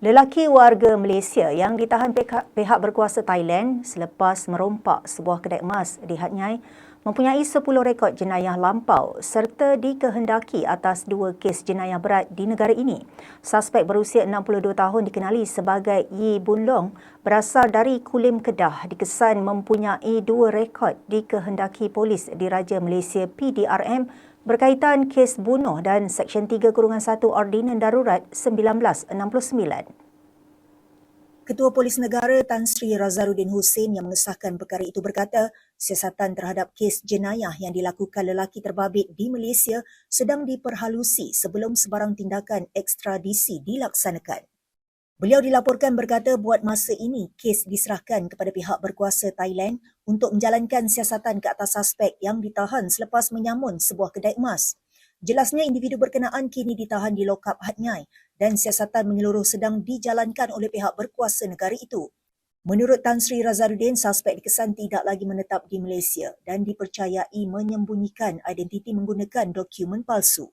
Lelaki warga Malaysia yang ditahan pihak, berkuasa Thailand selepas merompak sebuah kedai emas di Hat Nyai mempunyai 10 rekod jenayah lampau serta dikehendaki atas dua kes jenayah berat di negara ini. Suspek berusia 62 tahun dikenali sebagai Yi Bun Long berasal dari Kulim Kedah dikesan mempunyai dua rekod dikehendaki polis di Raja Malaysia PDRM berkaitan kes bunuh dan Seksyen 3 Kurungan 1 Ordinan Darurat 1969. Ketua Polis Negara Tan Sri Razarudin Hussein yang mengesahkan perkara itu berkata, siasatan terhadap kes jenayah yang dilakukan lelaki terbabit di Malaysia sedang diperhalusi sebelum sebarang tindakan ekstradisi dilaksanakan. Beliau dilaporkan berkata buat masa ini kes diserahkan kepada pihak berkuasa Thailand untuk menjalankan siasatan ke atas suspek yang ditahan selepas menyamun sebuah kedai emas. Jelasnya individu berkenaan kini ditahan di lokap Hat Nyai dan siasatan menyeluruh sedang dijalankan oleh pihak berkuasa negara itu. Menurut Tan Sri Razarudin, suspek dikesan tidak lagi menetap di Malaysia dan dipercayai menyembunyikan identiti menggunakan dokumen palsu.